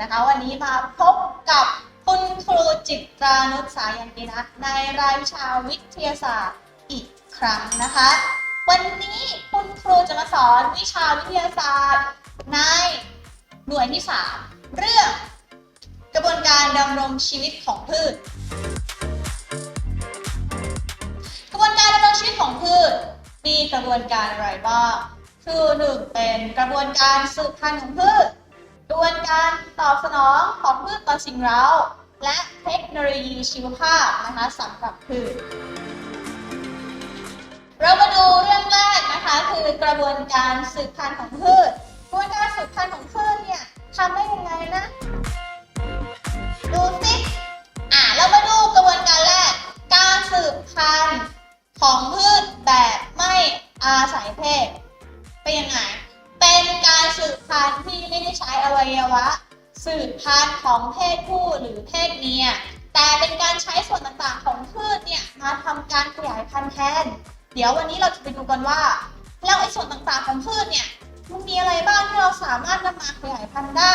นะคะ วันนี้มาพบกับคุณครูจิตรานุชสายันตินะในรายวิชาวิทยาศาสตร์อีกครั้งนะคะ วันนี้คุณครูจะมาสอนวิชาวิทยาศาสตร์ ในหน่วยที่ 3 เรื่อง กระบวนการดำรงชีวิตของพืช กระบวนการดำรงชีวิตของพืช มีกระบวนการอะไรบ้างคือหนึ่งเป็นกระบวนการสืบพันธุ์ของพืช กระบวนการตอบสนองของพืชต่อสิ่งเร้า และเทคโนโลยีชีวภาพนะคะสำหรับพืชเรามาดูเรื่องแรกนะคะคือกระบวนการสืบพันธุ์ของพืชกระบวนการสืบพันธุ์ของพืชเนี่ยทำได้ยังไงนะดูสิอะเรามาดูกระบวนการแรก การสืบพันธุ์ของพืชแบบไม่อาศัยเพศเป็นยังไง เป็นการสืบพันธุ์ที่ไม่ได้ใช้อวัยวะ สืบพันธุ์ของเพศผู้หรือเพศเมีย แต่เป็นการใช้ส่วนต่างๆของพืชเนี่ยมาทำการขยายพันธุ์แทน เดี๋ยววันนี้เราจะไปดูกันว่า แล้วไอ้ส่วนต่างๆของพืชเนี่ยมันมีอะไรบ้างที่เราสามารถนำมาขยายพันธุ์ได้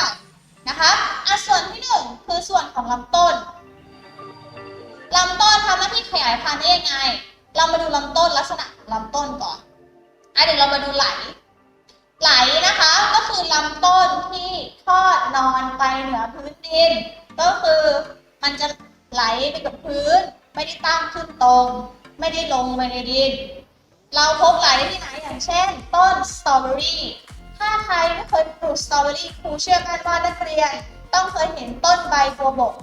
นะคะอะส่วนที่หนึ่งคือส่วนของลำต้นลำต้นทำหน้าที่ขยายพันธุ์ได้ยังไง เรามาดูลำต้นลักษณะของลำต้นก่อนอะเดี๋ยวเรามาดูไหล ไหลนะคะ ก็คือลำต้นที่ทอดนอนไปเหนือพื้นดิน ก็คือมันจะไหลไปกับพื้น ไม่ได้ตั้งขึ้นตรง ไม่ได้ลงไปในดิน เราพบไหลที่ไหนอย่างเช่น ต้นสตรอเบอรี่ถ้าใครไม่เคยปลูกสตรอเบอรี่ครูเชื่อมั่นว่านักเรียน ต้องเคยเห็นต้นใบโบวบก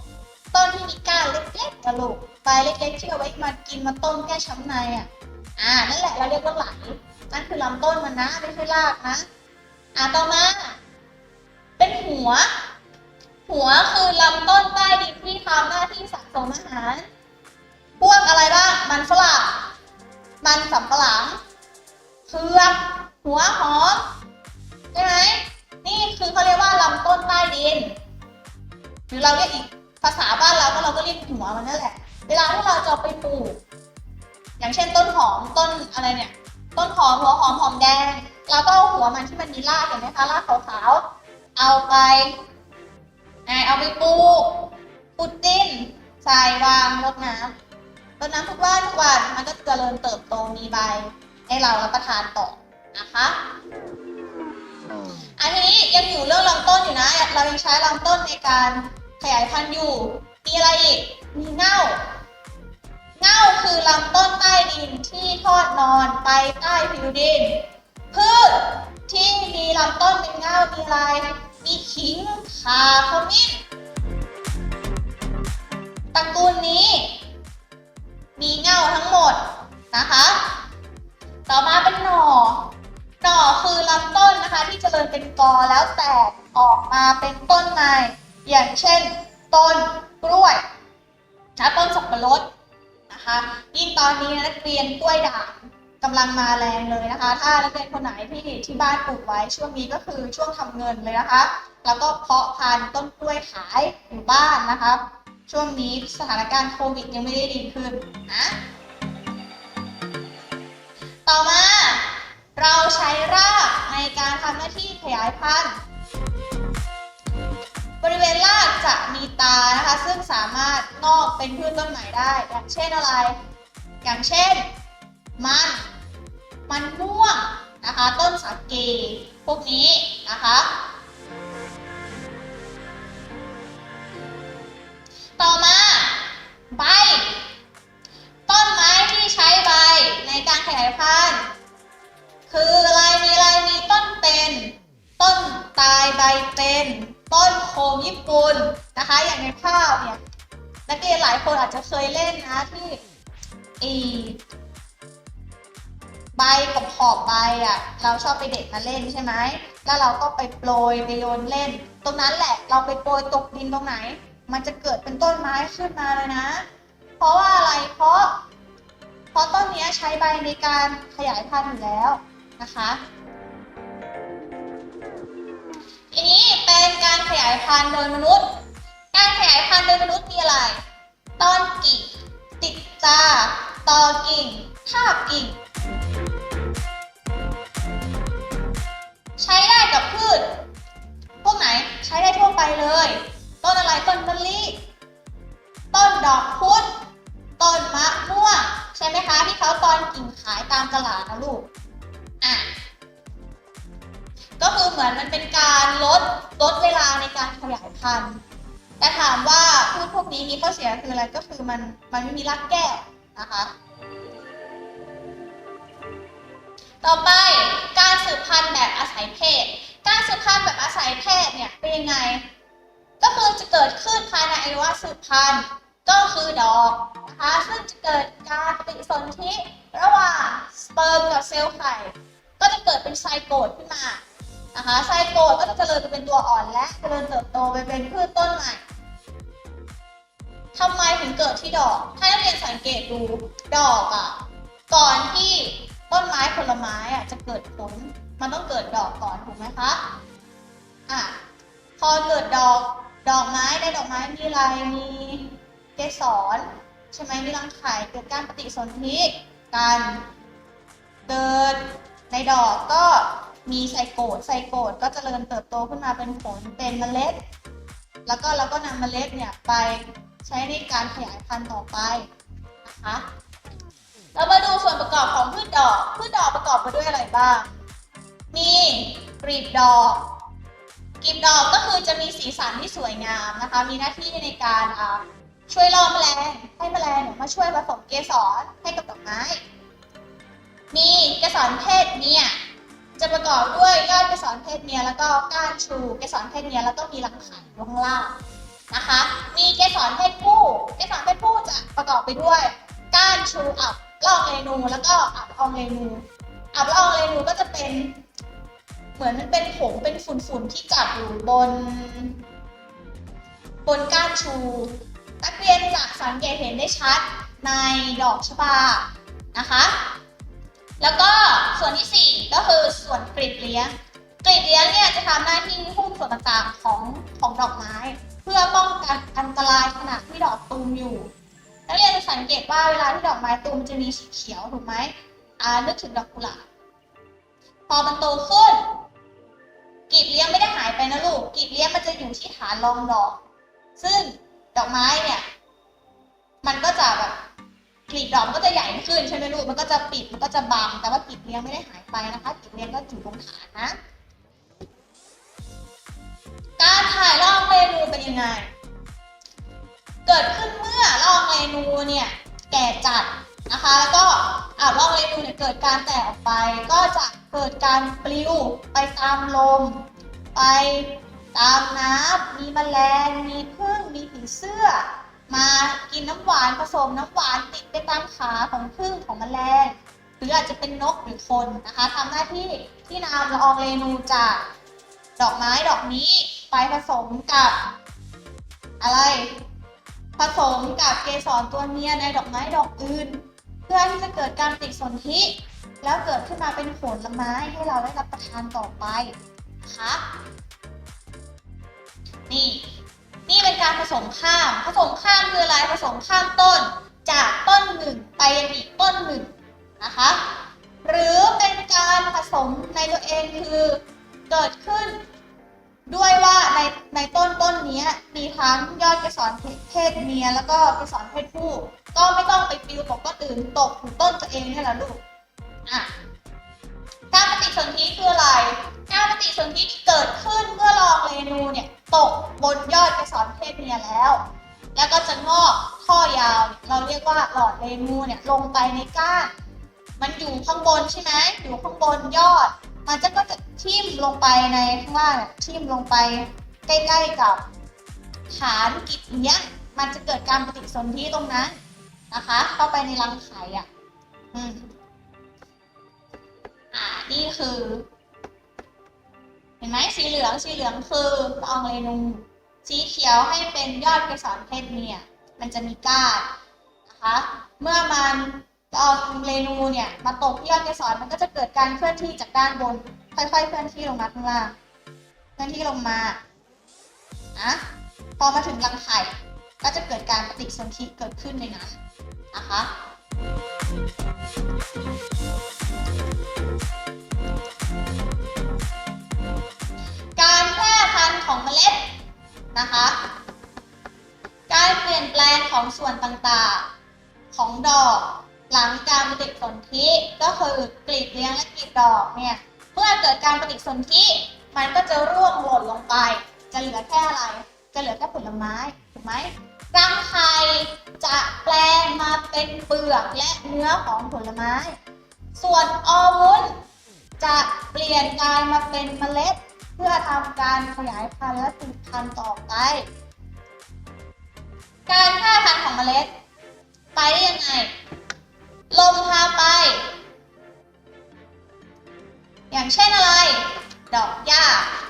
ต้นที่มีก้านเล็กๆกระลูกใบเล็กๆที่เอาไว้มากินมาต้มแก้ช้ำในอะอ่านั่นแหละเราเรียกว่าไหล นั่นคือลำต้นมันนะไม่ใช่รากนะ อ่าต่อมา เป็นหัว หัวคือลำต้นใต้ดินที่ทำหน้าที่สะสมอาหาร พวกอะไรบ้าง มันฝรั่ง มันสำปะหลังเผือกหัวหอมใช่ไหมนี่คือเขาเรียกว่าลำต้นใต้ดิน หรือเราเรียกอีกภาษาบ้านเราก็เราก็เรียกหัวมันนั่นแหละ เวลาที่เราจะไปปลูก อย่างเช่นต้นหอมต้นอะไรเนี่ย ต้นหอมหัวหอมหอมแดงเราก็เอาหัวมันที่มันมีรากเห็นไหมคะรากขาวๆเอาไปเอาไปปลูกขุดดินใส่วางรดน้ำรดน้ำทุกวันทุกวันมันก็เจริญเติบโตมีใบ ให้เรารับประทานต่อนะคะอันนี้ยังอยู่เรื่องลำต้นอยู่นะ เรายังใช้ลำต้นในการขยายพันธุ์อยู่ มีอะไรอีก มีเง่า เง่าคือลำต้นใต้ดินที่ทอดนอนไปใต้ผิวดิน พืชที่มีลำต้นเป็นเง่ามีอะไรมีขิงขาขมิ้นตระกูลนี้ มีเง่าทั้งหมดนะคะ ต่อมาเป็นหน่อ หน่อคือลำต้นนะคะที่เจริญเป็นกอแล้วแตกออกมาเป็นต้นไม้อย่างเช่น ต้น นะคะยิ่งตอนนี้นักเรียนกล้วยด่างกำลังมาแรงเลยนะคะ ถ้านักเรียนคนไหนที่ที่บ้านปลูกไว้ช่วงนี้ก็คือช่วงทำเงินเลยนะคะ แล้วก็เพาะพันธุ์ต้นกล้วยขายอยู่บ้านนะคะช่วงนี้สถานการณ์โควิดยังไม่ได้ดีขึ้นนะต่อมาเราใช้รากในการทำหน้าที่ขยายพันธุ์ บริเวณรากจะมีตานะคะ ซึ่งสามารถงอกเป็นพืชต้นใหม่ได้ อย่างเช่นอะไร อย่างเช่น มัน มันม่วงนะคะ ต้นสาเกพวกนี้นะคะ จจะเคยเล่นนะที่อีใบกับขอบใบอะ เราชอบไปเด็ดมาเล่นใช่ไหมแล้วเราก็ไปโปรยไปโยนเล่น ตรงนั้นแหละเราไปโปรยตกดินตรงไหน มันจะเกิดเป็นต้นไม้ขึ้นมาเลยนะ เพราะว่าอะไรเพราะ เพราะต้นนี้ใช้ใบในการขยายพันธุ์อยู่แล้วนะคะทีนี้เป็นการขยายพันธุ์พันธุ์โดยมนุษย์ การขยายพันธุ์โดยมนุษย์มีอะไร อกิ่ง ทาบกิ่ง ใช้ได้กับพืช พวกไหนใช้ได้ทั่วไปเลย ต้นอะไรต้นมะลิต้นดอกพุธต้นมะม่วงใช่ไหมคะที่เขาตอนกิ่งขายตามตลาดนะลูกอะก็คือเหมือนมันเป็นการลดลดเวลาในการขยายพันธุ์แต่ถามว่าพืชพวกนี้มีข้อเสียคืออะไรก็คือมันมันไม่มีรากแก้วนะคะ ต่อไปการสืบพันธุ์แบบอาศัยเพศ การสืบพันธุ์แบบอาศัยเพศเนี่ยเป็นยังไง ก็คือจะเกิดขึ้นภายในอวัยวะสืบพันธุ์ก็คือดอกนะคะ ซึ่งจะเกิดการปฏิสนธิระหว่างสเปิร์มกับเซลล์ไข่ ก็จะเกิดเป็นไซโกตขึ้นมานะคะไซโกตก็จะเจริญไปเป็นตัวอ่อนและเจริญเติบโตไปเป็นพืชต้นใหม่ทำไมถึงเกิดที่ดอกให้นักเรียนสังเกตดูดอกอะ ก่อนที่ ต้นไม้ผลไม้อะจะเกิดผล มันต้องเกิดดอกก่อนถูกไหมคะอะพอเกิดดอกดอกไม้ในดอกไม้มีอะไรมีเกสรใช่ไหมมีรังไข่เกิดการปฏิสนธิกันเกิดในดอกก็มีไซโกตไซโกตก็จเจริญเติบโตขึ้นมาเป็นผลเป็นเมล็ด แล้วก็เราก็นำเมล็ดเนี่ยไปใช้ในการขยายพันธุ์ต่อไปนะคะ เรามาดูส่วนประกอบของพืชดอก พืชดอกประกอบไปด้วยอะไรบ้าง มีกลีบดอก กลีบดอกก็คือจะมีสีสันที่สวยงามนะคะ มีหน้าที่ในการช่วยล่อแมลง ให้แมลงมาช่วยผสมเกสรให้กับดอกไม้ มีเกสรเพศเมียจะประกอบด้วยยอดเกสรเพศเมียแล้วก็ก้านชูเกสรเพศเมียแล้วก็มีรังไข่อยู่ข้างล่างนะคะ มีเกสรเพศผู้ เกสรเพศผู้จะประกอบไปด้วยก้านชูอับ ลอองเรนูแล้วก็อับลอองเรนูอับลอองเรนูก็จะเป็น เหมือนมันเป็นผงเป็นฝุ่นๆที่จับอยู่บน บนก้านชูนักเรียนจะสังเกตเห็นได้ชัดในดอกชบานะคะ แล้วก็ส่วนที่ 4 ก็คือส่วนกลีบเลี้ยงกลีบเลี้ยงเนี่ยจะทำหน้าที่หุ้มส่วนต่างๆของของดอกไม้ เพื่อป้องกันอันตรายขณะที่ดอกตูมอยู่ นักเรียนจะสังเกตว่าเวลาที่ดอกไม้ตูมมันจะมีสีเขียวถูกไหมอ่านึกถึงดอกกุหลาบพอมันโตขึ้นกีบเลี้ยงไม่ได้หายไปนะลูกกีบเลี้ยงมันจะอยู่ที่ฐานรองดอก ซึ่งดอกไม้เนี่ย มันก็จะแบบกลีบดอกมันก็จะใหญ่ขึ้นใช่ไหมลูกมันก็จะปิดมันก็จะบังแต่ว่ากีบเลี้ยงไม่ได้หายไปนะคะกีบเลี้ยงก็อยู่ตรงฐานนะ การถ่ายลอกเมนูเป็นยังไง เกิดขึ้นเมื่อลอกเมนูเนี่ยแก่จัดนะคะ แล้วก็อ่าลอกเมนูเนี่ยเกิดการแตกออกไป ก็จะเกิดการปลิวไปตามลม ไปตามน้ำมีแมลง มีผึ้งมีผีเสื้อ มากินน้ำหวานผสมน้ำหวานติดไปตามขาของผึ้งของแมลง หรืออาจจะเป็นนกหรือคนนะคะทำหน้าที่ที่นำละอองเรนูจากดอกไม้ดอกนี้ไปผสมกับอะไร สมกับเกสรตัวเมียในดอกไม้ดอกอื่น เพื่อที่จะเกิดการปฏิสนธิแล้วเกิดขึ้นมาเป็นผลไม้ให้เราได้รับประทานต่อไปนะคะนี่นี่เป็นการผสมข้าม ผสมข้ามคืออะไรผสมข้ามต้น จากต้นหนึ่งไปยังอีกต้นหนึ่งนะคะหรือเป็นการผสมในตัวเองคือเกิดขึ้นด้วยว่าในในต้นต้นนี้มีทั้งยอดเกสรเพ ศเมียแล้วก็เกสรเพศผู้ ก็ไม่ต้องไปปิวตกต้นอื่นตกถึงต้นตัวเองนี่แหละลูกอะการปฏิสนธิคืออะไรการปฏิสนธิเกิดขึ้นเมื่อรองเรนูเนี่ยตกบนยอดเกสรเพศเมียแล้ว แล้วก็จะงอกข้อยาว เราเรียกว่าหลอดเรนูเนี่ยลงไปในก้าน มันอยู่ข้างบนใช่ไหมอยู่ข้างบนยอด มันจะก็จะทิ่มลงไปในข้างล่างเนี่ยทิ่มลงไปใกล้ๆกับฐานกิจเนี้ย มันจะเกิดการปฏิสนธิตรงนั้นนะคะ เข้าไปในรังไข่อะ อืม อ่า นี่คือ เห็นไหมสีเหลืองสีเหลืองคือละอองเรนูสีเขียวให้เป็นยอดเกสรเพศเมียมันจะมีก้านนะคะ เมื่อมันละอองเรนูเนี่ย มาตกที่ยอดเกสรมันก็จะเกิดการเคลื่อนที่จากด้านบน ค่อย ๆ เคลื่อนที่ลงมาข้างล่าง เคลื่อนที่ลงมาอนะพอมาถึงรังไข่ ก็จะเกิดการปฏิสนธิเกิดขึ้นในนั้นนะคะการแพร่พันธุ์ของเมล็ดนะคะ การเปลี่ยนแปลงของส่วนต่างๆของดอก หลังการปฏิสนธิก็คือกลีบเลี้ยงและกลีบดอกเนี่ยเมื่อเกิดการปฏิสนธิมันก็จะร่วงหล่นลงไป จะเหลือแค่อะไร จะเหลือแค่ผลไม้ถูกไหม รังไข่จะแปลงมาเป็นเปลือกและเนื้อของผลไม้ ส่วนอวุธจะเปลี่ยนกลายมาเป็นเมล็ด เพื่อทำการขยายพันธุ์และสืบพันธุ์ต่อไป การแพร่พันธุ์ของเมล็ด ไปได้ยังไง ลมพาไป อย่างเช่นอะไร ดอกหญ้า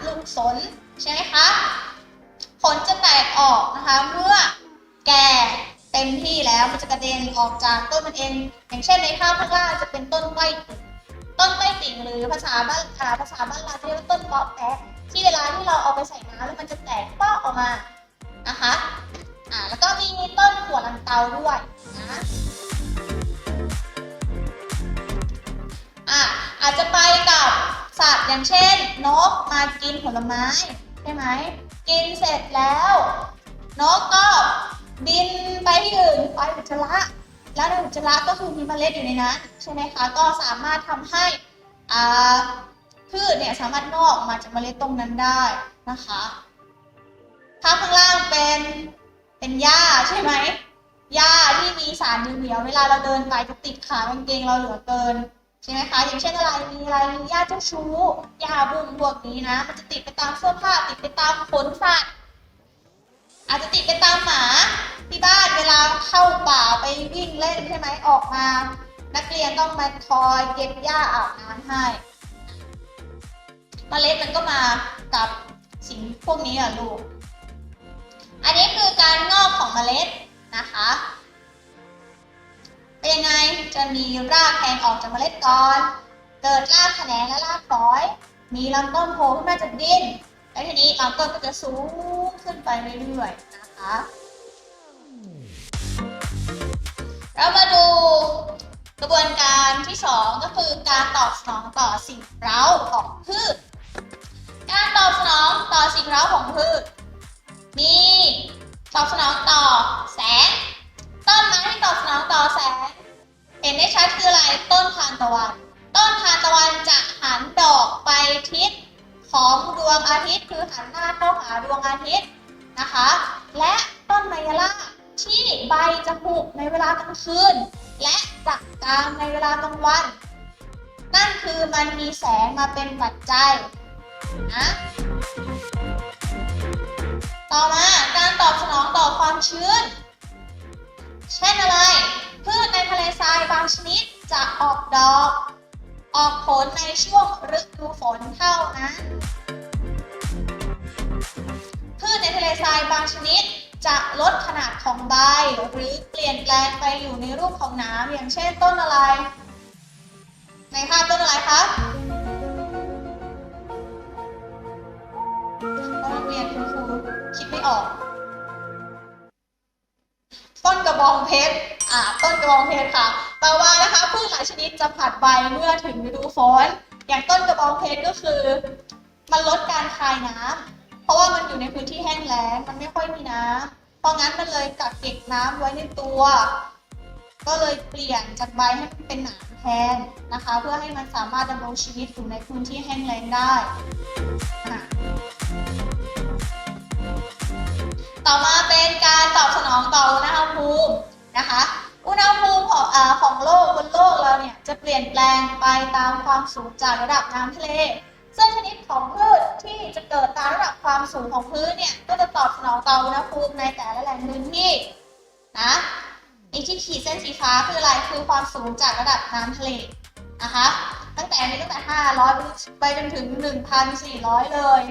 ลูกสน ใช่ไหมคะ ผลจะแตกออกนะคะเมื่อ แก่เต็มที่แล้วมันจะกระเด็นออกจากต้นมันเอง อย่างเช่นในภาพข้างล่างจะเป็นต้นกล้วยต้นกล้วยติ่งหรือภาษาบ้านาภาษาบ้านเราเรียกว่าต้นเปาะแปะที่เวลาที่เราเอาไปใส่น้ำแล้วมันจะแตกปาะออกมานะคะอ่าแล้วก็มีต้นหัวลันเตาด้วยนะอะอาจจะไปกับสัตว์อย่างเช่น นกมากินผลไม้ใช่ไหมกินเสร็จแล้ว นกก็ บินไปที่อื่นไปอุจจาระแล้วในอุจจาระก็คือมีเมล็ดอยู่ในนั้นใช่ไหมคะก็สามารถทำให้พืชเนี่ยสามารถงอกออกมาจากเมล็ดตรงนั้นได้นะคะภาพข้างล่างเป็นเป็นหญ้าใช่ไหมหญ้าที่มีสารเหนียวเวลาเราเดินไปจะติดขากางเกงเราเหลือเกินใช่ไหมคะอย่างเช่นอะไรมีอะไรมีหญ้าเจ้าชู้หญ้าบุ้งพวกนี้นะ มันจะติดไปตามเสื้อผ้าติดไปตามขนสัตว์ อาจจะติดไปตามหมาที่บ้านเวลาเข้าป่าไปวิ่งเล่นใช่ไหมออกมา นักเรียนต้องมาคอยเก็บหญ้าอาบน้ำให้เมล็ดมันก็มากับสิ่งพวกนี้อะลูก อันนี้คือการงอกของเมล็ดนะคะเป็นยังไงจะมีรากแทงออกจากเมล็ดก่อน เกิดรากแขนงและรากฝอย มีลำต้นโผล่ขึ้นมาจากดิน แล้วทีนี้ลำต้นก็จะสูงขึ้นไปเรื่อยๆนะคะ เรามาดูกระบวนการที่ 2 ก็คือการตอบสนองต่อสิ่งเร้าของพืช การตอบสนองต่อสิ่งเร้าของพืช มีตอบสนองต่อแสง ต้นไม้ที่ตอบสนองต่อแสง เห็นได้ชัดคืออะไร ต้นทานตะวัน ต้นทานตะวันจะหันดอกไปทิศ ของดวงอาทิตย์คือหันหน้าเข้าหาดวงอาทิตย์นะคะ และต้นไมยล่าที่ใบจะผุในเวลากลางคืน และจะกลางในเวลากลางวัน นั่นคือมันมีแสงมาเป็นปัจจัยนะต่อมาการตอบสนองต่อความชื้น เช่นอะไร พืชในทะเลทรายบางชนิดจะออกดอก ออกผลในช่วงฤดูฝนเท่านั้น พืชในทะเลทรายบางชนิดจะลดขนาดของใบ หรือเปลี่ยนแปลงไปอยู่ในรูปของน้ำอย่างเช่นต้นอะไร ในภาพต้นอะไรคะต้นเรียนคุณครูคิดไม่ออก ต้นกระบองเพชรอ่าต้นกระบองเพชรค่ะ ต่อมานะคะพืชหลายชนิดจะผลัดใบเมื่อถึงฤดูฝน อย่างต้นกระบองเพชรก็คือ มันลดการคายน้ำเพราะว่ามันอยู่ในพื้นที่แห้งแล้งมันไม่ค่อยมีน้ำเพราะงั้นมันเลยกักเก็บน้ำไว้ในตัว ก็เลยเปลี่ยนจากใบให้เป็นหนามแทนนะคะ เพื่อให้มันสามารถดำรงชีวิตอยู่ในพื้นที่แห้งแล้งได้ต่อมาเป็น อบสนองต่ออุณหภูมินะคะ อุณหภูมิของอของโลกบนโลกเราเนี่ยจะเปลี่ยนแปลงไปตามความสูงจากระดับน้ำทะเล ซึ่งชนิดของพืชที่จะเกิดตามระดับความสูงของพื้นเนี่ยก็จะตอบสนองต่ออุณหภูมิในแต่ละแหล่งพื้นที่นะอีกที่ขีดเส้นสีฟ้าคืออะไรคือความสูงจากระดับน้ำทะเลนะคะตั้งแต่นี้ตั้งแต่ 500 ไปจนถึง 1,400 เลย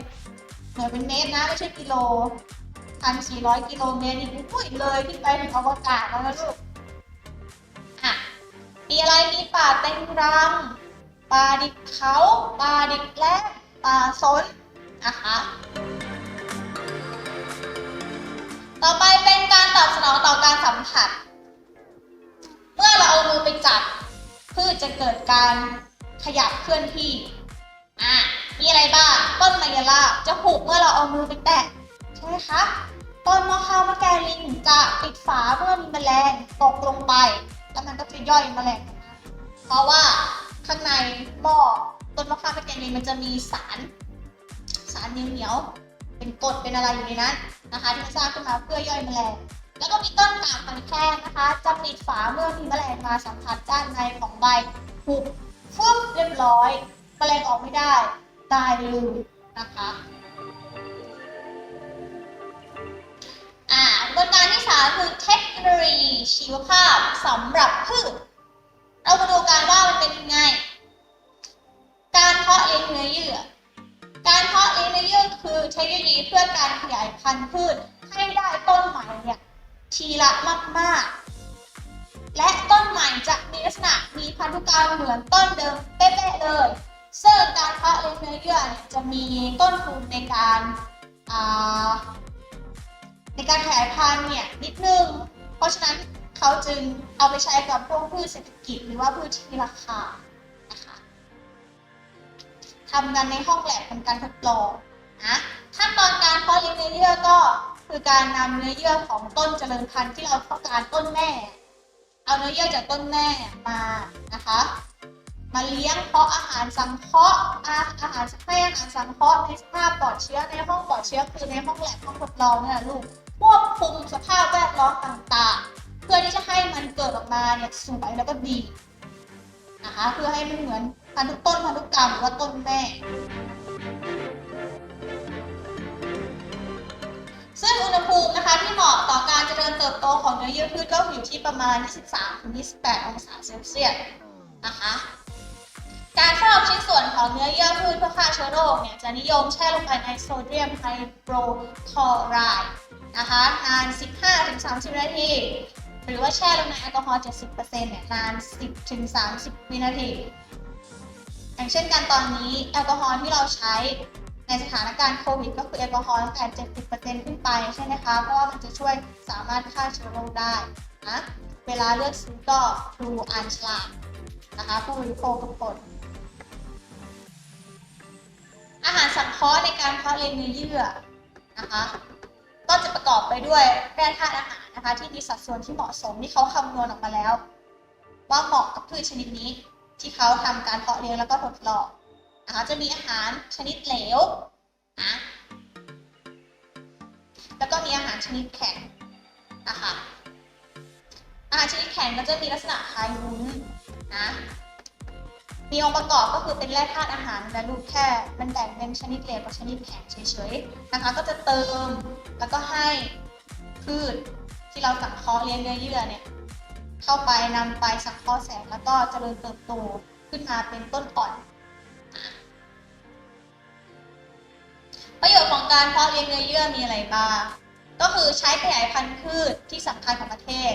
เหมือนเป็นเมตรนะ ไม่ใช่กิโล 1,400 กิโลเมตรนี่อุ้ยเลยขึ้นไปถึงอวกาศแล้วนะลูกอะมีอะไรมีป่าเต็งรังป่าดิบเขาป่าดิบแล้งป่าสนนะคะต่อไปเป็นการตอบสนองต่อการสัมผัส เมื่อเราเอามือไปจับพืชจะเกิดการขยับเคลื่อนที่อะมีอะไรบ้างต้นมายาลาบจะผูกเมื่อเราเอามือไปแตะใช่ไหมคะ ต้นมะขามมะแกลิงจะปิดฝาเมื่อมีแมลงตกลงไป แล้วมันก็จะย่อยแมลงเพราะว่าข้างในหม้อต้นมะขามมะแกลิงมันจะมีสาร สารเหนียวๆเป็นกรดเป็นอะไรอยู่ในนั้นนะคะ ที่มันสร้างขึ้นมาเพื่อย่อยแมลงแล้วก็มีต้นกามันแข้งนะคะจะปิดฝาเมื่อมีแมลงมาสัมผัสด้านในของใบหุบฟึบเรียบร้อย แมลงออกไม่ได้ ตายเลยนะคะ บวนการที่สามคือเทคโนโลยีชีวภาพสำหรับพืช เรามาดูกันว่ามันเป็นยังไง การเพาะเลี้ยงเนื้อเยื่อ การเพาะเลี้ยงเนื้อเยื่อคือเทคโนโลยีเพื่อการขยายพันธุ์พืชให้ได้ต้นใหม่เนี่ยทีละมากๆ และต้นใหม่จะมีลักษณะมีพันธุกรรมเหมือนต้นเดิมเป๊ะๆเลย ซึ่งการเพาะเลี้ยงเนื้อเยื่อจะมีต้นทุนในการอ่า ในการขยายพันธุ์เนี่ยนิดนึง เพราะฉะนั้นเขาจึงเอาไปใช้กับพวกพืชเศรษฐกิจหรือว่าพืชที่มีราคานะคะทำกันในห้องแลบเป็นการทดลองนะขั้นตอนการเพาะเลี้ยงเนื้อเยื่อก็คือการนำเนื้อเยื่อของต้นเจริญพันธุ์ที่เราต้องการต้นแม่ เอาเนื้อเยื่อจากต้นแม่มานะคะ มาเลี้ยงเพาะอาหารสังเคราะห์อาอาหารให้อาหารสังเคราะห์ในสภาพปลอดเชื้อในห้องปลอดเชื้อคือในห้องแลบห้องทดลองเนี่ยลูกควบคุมสภาพแวดล้อมต่างๆ เพื่อที่จะให้มันเกิดออกมาเนี่ยสวยแล้วก็ดีนะคะเพื่อให้มันเหมือนพันธุต้นพันธุกรรมหรือว่าต้นแม่ซึ่งอุณหภูมินะคะที่เหมาะต่อการเจริญเติบโตของเนื้อเยื่อพืชก็อยู่ที่ประมาณ 23-28 องศาเซลเซียสนะคะ การฟอกชิ้นส่วนของเนื้อเยื่อพืชเพื่อฆ่าเชื้อโรคเนี่ยจะนิยมแช่ลงไปในโซเดียมไฮโดรคลอไรด์นะคะนาน 15-30 นาที หรือว่าแช่ลงในแอลกอฮอล์ 70%เนี่ยนาน 10-30 วินาที อย่างเช่นการตอนนี้แอลกอฮอล์ที่เราใช้ในสถานการณ์โควิดก็คือแอลกอฮอล์ตั้งแต่ 70%ขึ้นไปใช่ไหมคะ เพราะว่ามันจะช่วยสามารถฆ่าเชื้อโรคได้นะ เวลาเลือกซื้อก็ดูอ่านฉลากนะคะผู้บริโภคทุกคน อาหารสังเคราะห์ในการเพาะเลี้ยงเนื้อเยื่อนะคะก็จะประกอบไปด้วยแร่ธาตุอาหารนะคะ ที่มีสัดส่วนที่เหมาะสมที่เขาคำนวณออกมาแล้ว ว่าเหมาะกับพืชชนิดนี้ ที่เขาทำการเพาะเลี้ยงแล้วก็ทดลองนะคะจะมีอาหารชนิดเหลวนะแล้วก็มีอาหารชนิดแข็งนะคะอาหารชนิดแข็งก็จะมีลักษณะคล้ายวุ้นนะ มีองค์ประกอบก็คือเป็นแร่ธาตุอาหารและรูปแค่ มันแบ่งเป็นชนิดเหลวกับชนิดแข็งเฉยๆนะคะ ก็จะเติมแล้วก็ให้พืชที่เราสังเคราะห์เลี้ยงเนื้อเยื่อเนี่ยเข้าไปนำไปสังเคราะห์แสงแล้วก็เจริญเติบโตขึ้นมาเป็นต้นอ่อน ประโยชน์ของการเพาะเลี้ยงเนื้อเยื่อมีอะไรบ้างก็คือใช้ขยายพันธุ์พืชที่สำคัญของประเทศ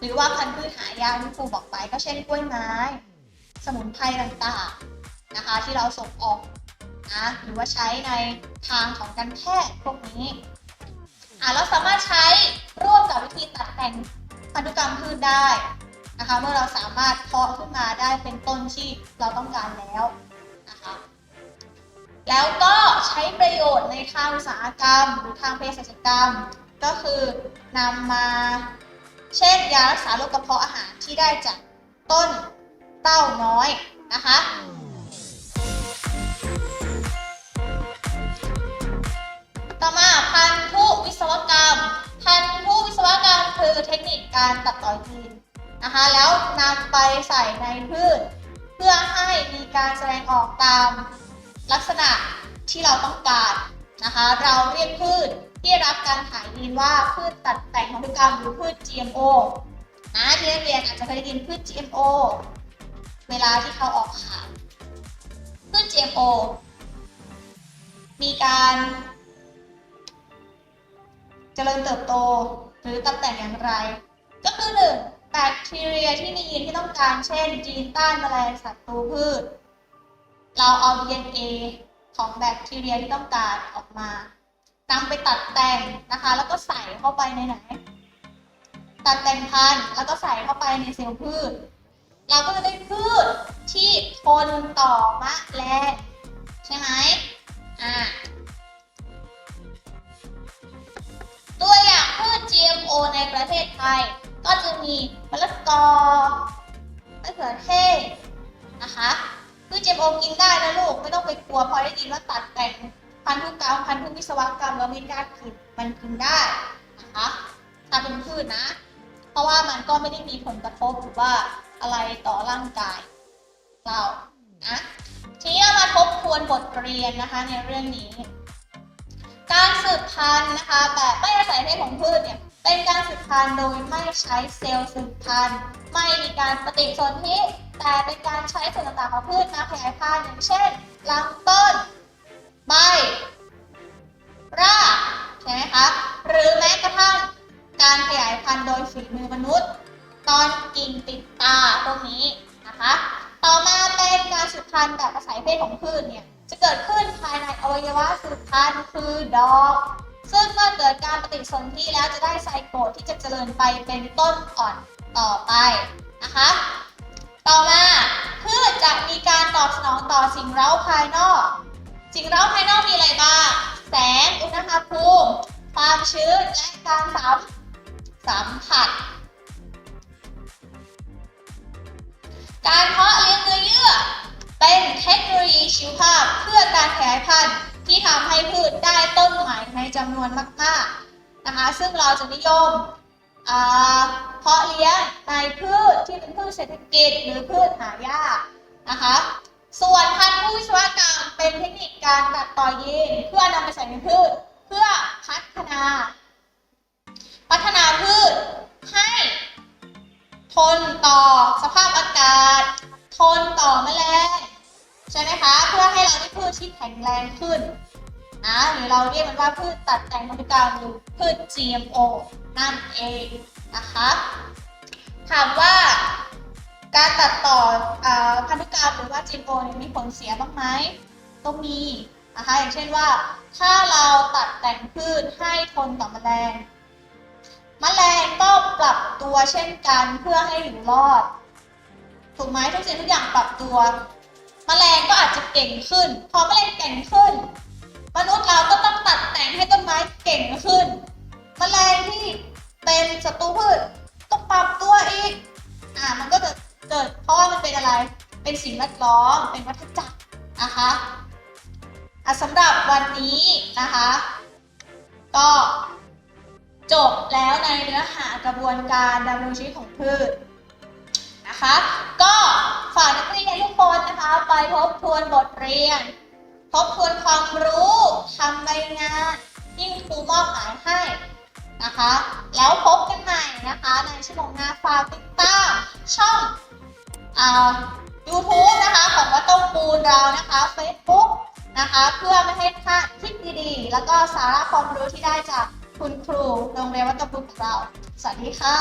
หรือว่าพันธุ์พืชหายากที่ครูบอกไปก็เช่นกล้วยไม้ สมุนไพรต่างๆนะคะ ที่เราส่งออกนะหรือว่าใช้ในทางของการแพทย์พวกนี้อะเราสามารถใช้ร่วมกับวิธีตัดแต่งพันธุกรรมพืชได้นะคะเมื่อเราสามารถเพาะขึ้นมาได้เป็นต้นที่เราต้องการแล้วนะคะแล้วก็ใช้ประโยชน์ในทางอุตสาหกรรม หรือทางเภสัชกรรม ก็คือนำมาเช่นยารักษาโรคกระเพาะอาหารที่ได้จากต้น เต้าน้อยนะคะ ต่อมาพันธุวิศวกรรม พันธุวิศวกรรมคือเทคนิคการตัดต่อยีนนะคะ แล้วนำไปใส่ในพืช เพื่อให้มีการแสดงออกตามลักษณะที่เราต้องการนะคะ เราเรียกพืชที่รับการถ่ายยีนว่าพืชตัดแต่งพันธุกรรมหรือพืช GMO นะที่นักเรียนอาจจะเคยได้ยินพืช GMO เวลาที่เขาออกข่าวพืช GMO มีการเจริญเติบโตหรือตัดแต่งอย่างไร ก็คือหนึ่งแบคทีเรียที่มียีนที่ต้องการเช่นยีนต้านแมลงศัตรูพืช เราเอา DNA ของแบคทีเรียที่ต้องการออกมานำไปตัดแต่งนะคะ แล้วก็ใส่เข้าไปในไหน ตัดแต่งพันธุ์แล้วก็ใส่เข้าไปในเซลล์พืช เราก็จะได้พืชที่ทนต่อมะแรงใช่ไหมอ่าตัวอย่างพืช GMO ในประเทศไทย ก็จะมีมะละกอมะเขือเทศนะคะพืช GMO กินได้นะลูก ไม่ต้องไปกลัวพอได้ยินว่าตัดแต่งพันธุกรรมพันธุวิศวกรรมแล้วไม่ได้กินมันกิน อะไรต่อร่างกายเรานะทีนี้เรามาทบทวนบทเรียนนะคะในเรื่องนี้ การสืบพันธุ์นะคะแบบไม่อาศัยเพศของพืชเนี่ยเป็นการสืบพันธุ์โดยไม่ใช้เซลล์สืบพันธุ์ไม่มีการปฏิสนธิแต่เป็นการใช้ส่วนต่างๆของพืชมาขยายพันธุ์อย่างเช่นลำต้นใบรากใช่ไหมคะหรือแม้กระทั่งการขยายพันธุ์โดยฝีมือมนุษย์ ตอนกิ่งติดาตรงนี้นะคะ ต่อมาเป็นการสืบพันธุ์แบบอาศัยเพศของพืชเนี่ยจะเกิดขึ้นภายในอวัยวะสืบพันธุ์คือดอก ซึ่งเมื่อเกิดการปฏิสนธิแล้วจะได้ไซโกตที่จะเจริญไปเป็นต้นอ่อนต่อไปนะคะ ต่อมาพืชจะมีการตอบสนองต่อสิ่งเร้าภายนอก สิ่งเร้าภายนอกมีอะไรบ้าง แสง อุณหภูมิ ความชื้น และการสัมสัมผัส การเพาะเลี้ยงเนื้อเยื่อ เป็นเทคโนโลยีชีวภาพเพื่อการขยายพันธุ์ที่ทำให้พืชได้ต้นใหม่ในจำนวนมากๆนะคะซึ่งเราจะนิยมเพาะเลี้ยงในพืชที่เป็นพืชเศรษฐกิจหรือพืชหายากนะคะส่วนพันธุ์พืชวิศวกรรมเป็นเทคนิคการตัดต่อยีนเพื่อนำไปใส่ในพืช เพื่อพัฒนา พัฒนาพืชให้ ทนต่อสภาพอากาศ ทนต่อแมลงใช่ไหมคะ เพื่อให้เราได้พืชที่แข็งแรงขึ้นนะหรือเราเรียกมันว่าพืชตัดแต่งพันธุกรรมหรือพืช GMO นั่นเองนะคะถามว่าการตัดต่อพันธุกรรมหรือว่า GMO เนี่ยมีผลเสียบ้างไหมต้องมีนะคะอย่างเช่นว่า ถ้าเราตัดแต่งพืชให้ทนต่อแมลง แมลงก็ปรับตัวเช่นกันเพื่อให้อยู่รอด ถูกไหมทุกสิ่งทุกอย่างปรับตัวแมลงก็อาจจะเก่งขึ้น พอแมลงเก่งขึ้น มนุษย์เราก็ต้องตัดแต่งให้ต้นไม้เก่งขึ้นแมลงที่เป็นศัตรูพืชก็ปรับตัวอีก อ่ามันก็จะเกิดเพราะว่ามันเป็นอะไร เป็นสิ่งแวดล้อม เป็นวัฏจักรนะคะอะสำหรับวันนี้นะคะ ก็ จบแล้วในเนื้อหากระบวนการดำรงชีวิตของพืชนะคะ ก็ฝากนักเรียนทุกคนนะคะไปทบทวนบทเรียน ทบทวนความรู้ทำใบงานที่ครูมอบหมายให้นะคะ แล้วพบกันใหม่นะคะในชั่วโมงหน้าฝากติดตามช่องอ่า YouTube นะคะของวัดต้งปูนเรานะคะ Facebook นะคะ เพื่อไม่ให้พลาดคลิปดีๆ แล้วก็สาระความรู้ที่ได้จาก คุณครูโรงเรียนวัดต้งปูนของเราสวัสดีค่ะ